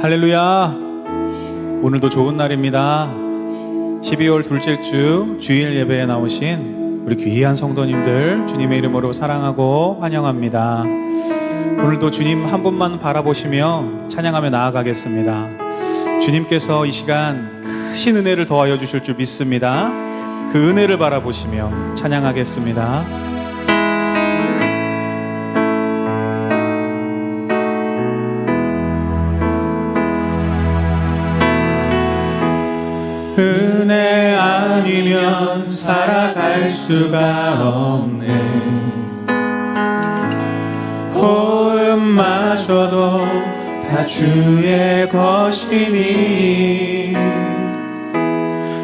할렐루야. 오늘도 좋은 날입니다. 12월 둘째 주 주일 예배에 나오신 우리 귀한 성도님들 주님의 이름으로 사랑하고 환영합니다. 오늘도 주님 한 분만 바라보시며 찬양하며 나아가겠습니다. 주님께서 이 시간 크신 은혜를 더하여 주실 줄 믿습니다. 그 은혜를 바라보시며 찬양하겠습니다. 은혜 아니면 살아갈 수가 없네. 호흡마저도 다 주의 것이니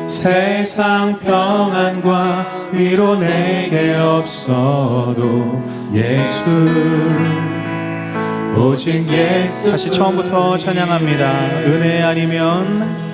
세상 평안과 위로 내게 없어도 예수 오직 예수 다시 처음부터 찬양합니다. 은혜 아니면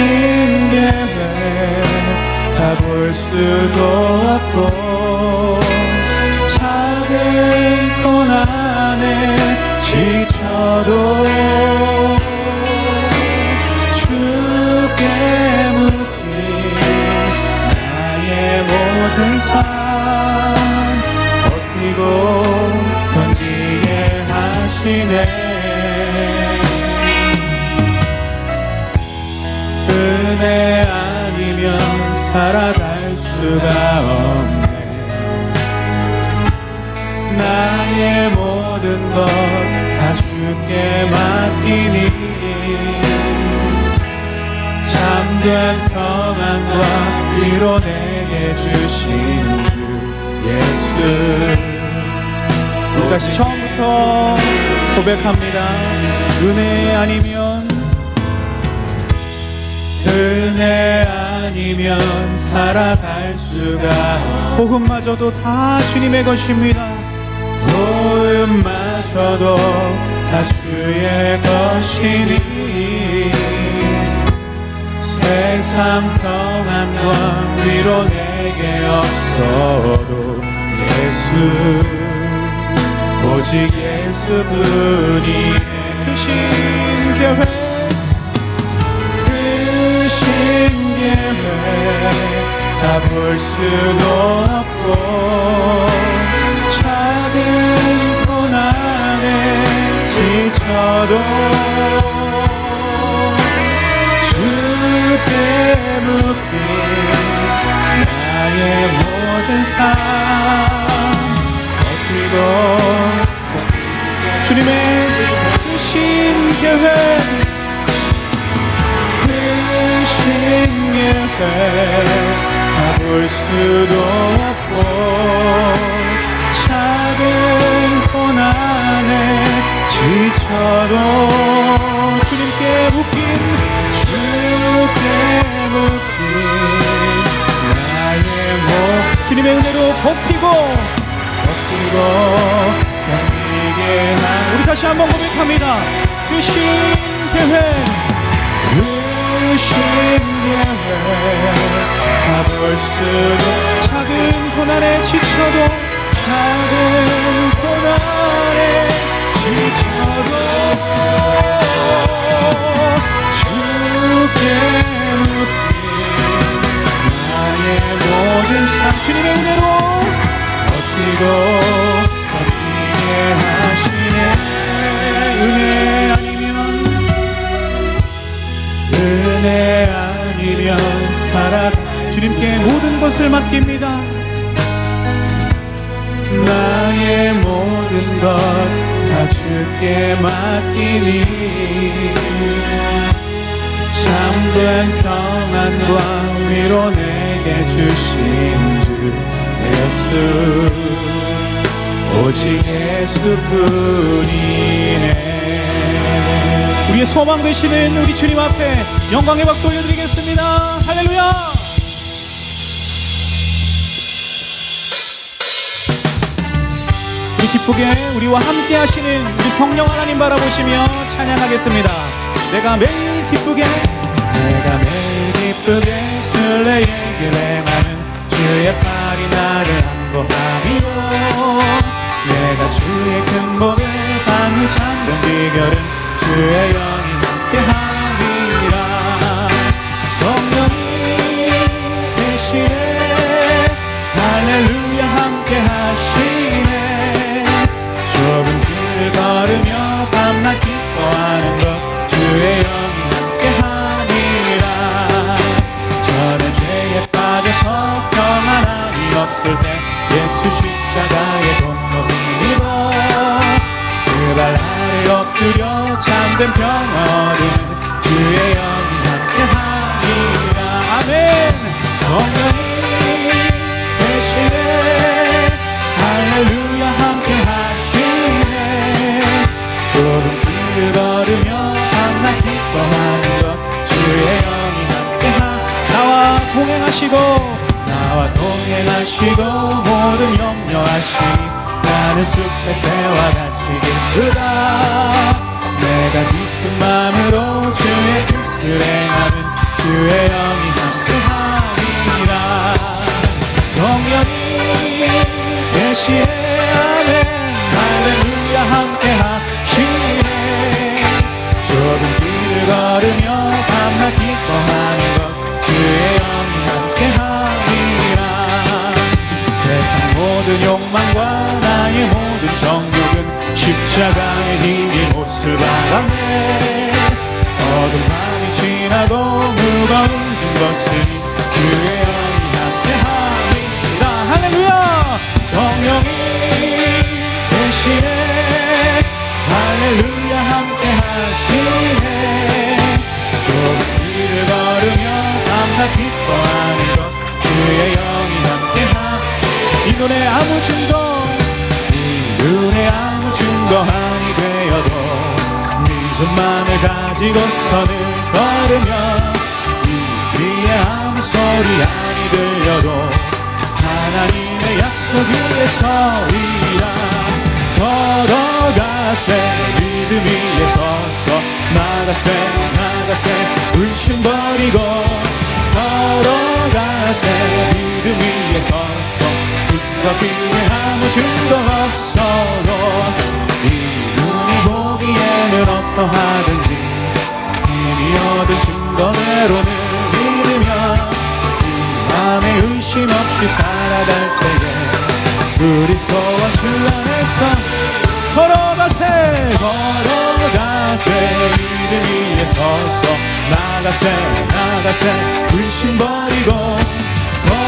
크신 계획 다볼 수도 없고 작은 고난에 지쳐도 살아갈 수가 없네. 나의 모든 것 다 주께 맡기니 참된 평안과 위로 내게 주신 주 예수. 우리 다시 처음부터 고백합니다. 은혜 아니면 은혜 아니면 살아갈 수가 호흡마저도 다 주님의 것입니다. 호흡마저도 다 주의 것이니 세상 평안과 위로 내게 없어도 예수 오직 예수뿐이 크신 계획 계획 다볼 수도 없고 크신 계획 다볼 수도 없고 작은 고난에 지쳐도 주님께 묶인 주께 묶인 나의 목. 주님의 은혜로 버티고 버티고 견디게 한 우리 다시 한번 고백합니다. 크신 계획 볼 수도 작은 고난에 지쳐도 작은 고난에 지쳐 주님께 모든 것을 맡깁니다. 나의 모든 것 다 주께 맡기니 참된 평안과 위로 내게 주신 주 예수 오직 예수뿐이네. 우리의 소망 되시는 우리 주님 앞에 영광의 박수 올려드리겠습니다. 할렐루야 기쁘게 우리와 함께 하시는 우리 성령 하나님 바라보시며 찬양하겠습니다. 내가 매일 기쁘게 내가 매일 기쁘게 순례의 길 행하는 주의 팔이 나를 안보함이고 내가 주의 큰 복을 받는 참된 비결은 주의 하시고 모든 염려하시니 나는 숲의 새와 같이 기쁘다. 내가 기쁜 마음으로 주의 뜻을 행하는 주의 영이 함께 함이라. 성령이 계시네 모든 욕망과 나의 모든 정욕은 십자가의 힘이 못을 박았네. 어두운 밤이 지나도 무거운 짐 벗으니 주의 영이 함께 함이라. 할렐루야! 성령이 계시네. 할렐루야 함께 하시네. 좁은 길을 걸으며 밤낮 기뻐하는 눈에 아무 증거 이 눈에 아무 증거함이 되어도 믿음만을 가지고서는 걸으며 이 귀에 아무 소리 아니 들려도 하나님의 약속 위에 서리라 걸어가세. 믿음 위에 서서 나가세 나가세. 의심 버리고 걸어가세. 믿음 위에 서서 귀에 아무 증거 없어도 이 눈이 보기에는 어떠하든지 힘이 얻은 증거대로는 믿으며 이 맘에 의심 없이 살아갈 때에 우리 소원 주 안에서 걸어가세 걸어가세. 믿음 위에 서서 나가세 나가세. 의심 버리고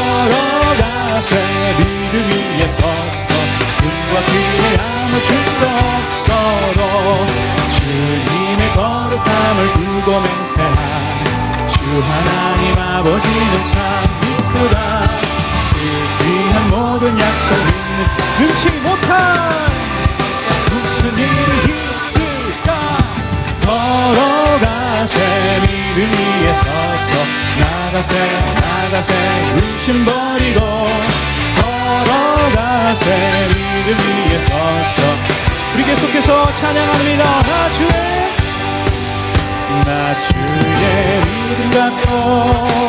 걸어가세. 믿음 위에 서서 눈과 귀에 아무 증거 없어도 주님의 거룩함을 두고 맹세한 주 하나님 아버지는 참 이쁘다. 그 귀한 모든 약속 믿는 눈치 못한 무슨 일이 있을까? 걸어가세. 믿음 위에 서서 나가세 나가세 의심 버리고 걸어가세. 믿음 위에 서서 우리 계속해서 찬양합니다. 나 주의 나 주의 믿음 갖고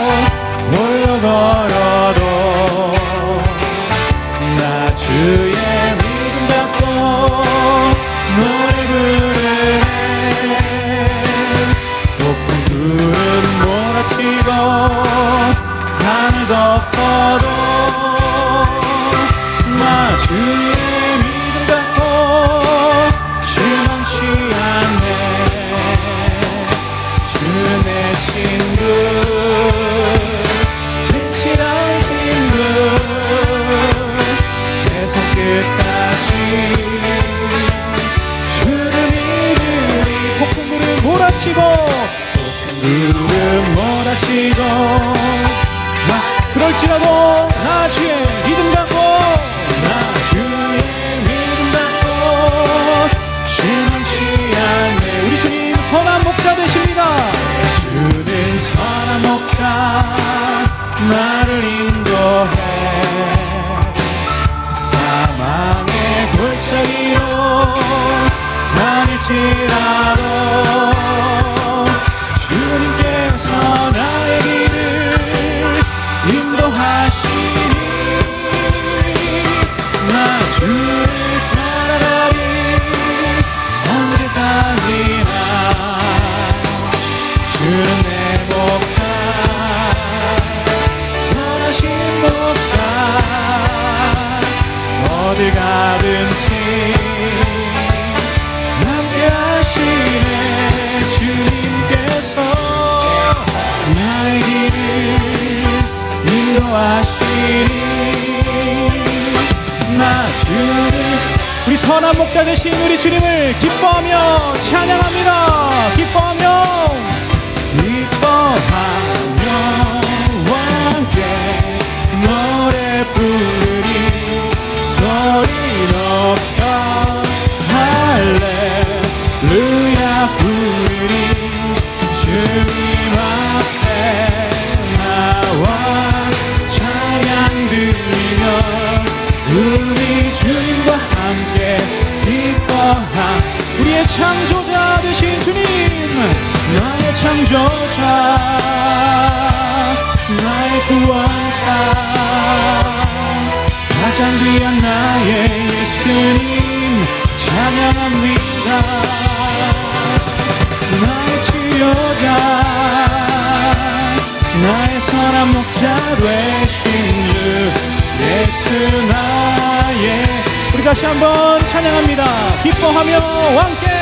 어딜 가든지 함께 하시네 주님께서. 나의 길을 인도하시니 나 주를 우리 선한 목자 되신 우리 주님을 기뻐하며 찬양합니다. 기뻐하며 기뻐하며 창조자 나의 구원자. 가장 귀한 나의 예수님 찬양합니다. 나의 치료자. 나의 선한 목자 되신 주 예수 나의. 우리 다시 한번 찬양합니다. 기뻐하며 왕께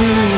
you.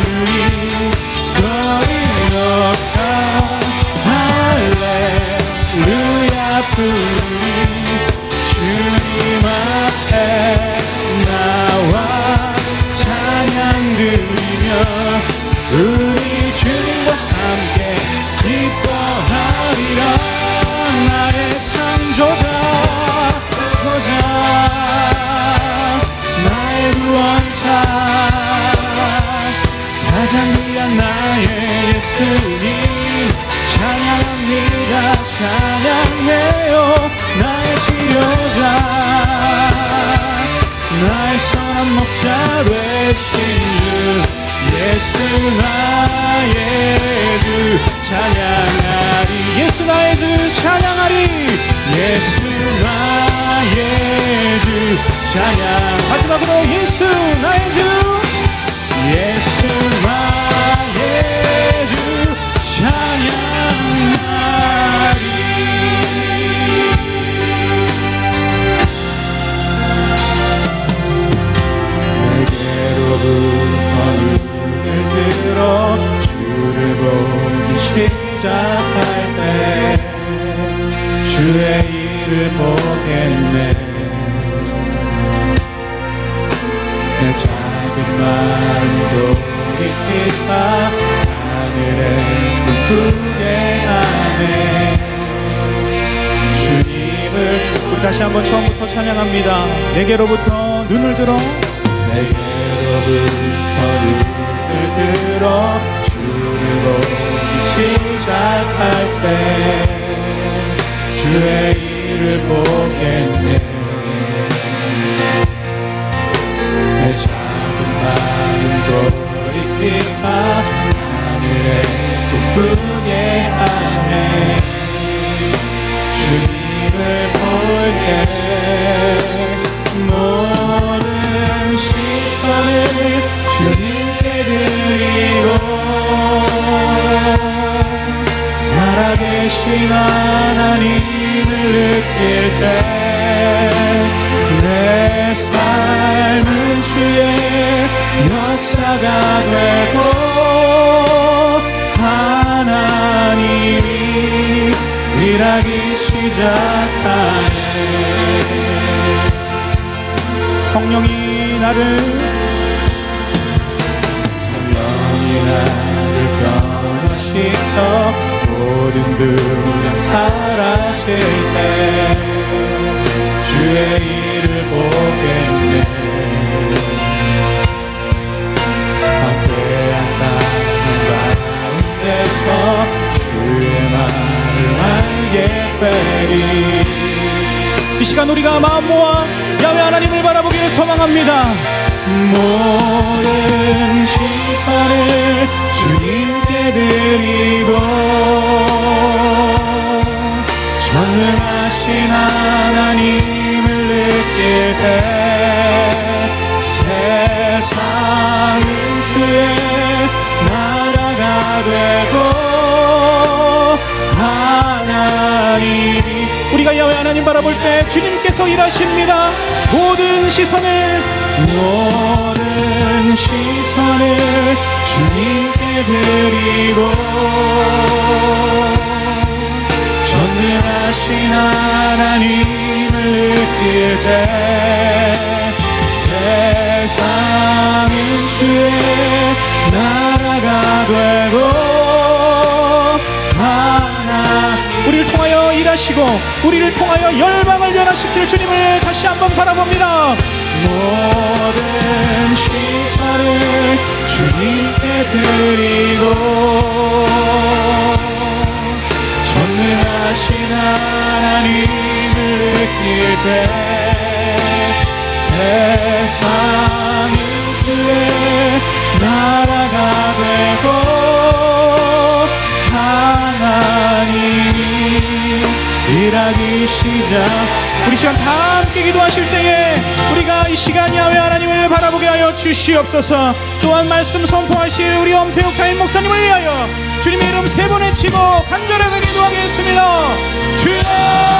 나의 선한 목자 되신 주 예수 나의 주 찬양하리. 예수 나의 주 찬양하리. 예수 나의 주 찬양 마지막으로 예수 나의 주 예수 나의 주 찬양 찬양합니다. 내게로부터 눈을 들어. 내게로부터 눈을 들어. 주를 시작할 때 주의 일을 보겠네. 내 작은 마음 돌이키사 하늘에 꿈꾸게 하네. 주님을 볼때 살아계신 하나님을 느낄 때 내 삶은 주의 역사가 되고 하나님이 일하기 시작하네. 성령이 나를 성령이 나를 변화시켜 모든 두 우리가 마음 모아 야외 하나님을 바라보기를 소망합니다. 모든 시선을 주님께 드리고 전능하신 하나님을 느낄 때 세상은 주의 나라가 되고 하나님이 우리가 야외 하나님 바라볼 때 주님께서 일하십니다. 모든 시선을 모든 시선을 주님께 드리고 전능하신 하나님을 느낄 때 우리를 통하여 열방을 변화시킬 주님을 다시 한번 바라봅니다. 모든 시선을 주님께 드리고 전능하신 하나님을 느낄 때 세상 하기 시작. 우리 시간 다 함께 기도하실 때에 우리가 이 시간 야외 하나님을 바라보게 하여 주시옵소서. 또한 말씀 선포하실 우리 엄태욱 가인 목사님을 위하여 주님의 이름 세번 외치고 간절하게 기도하겠습니다. 주여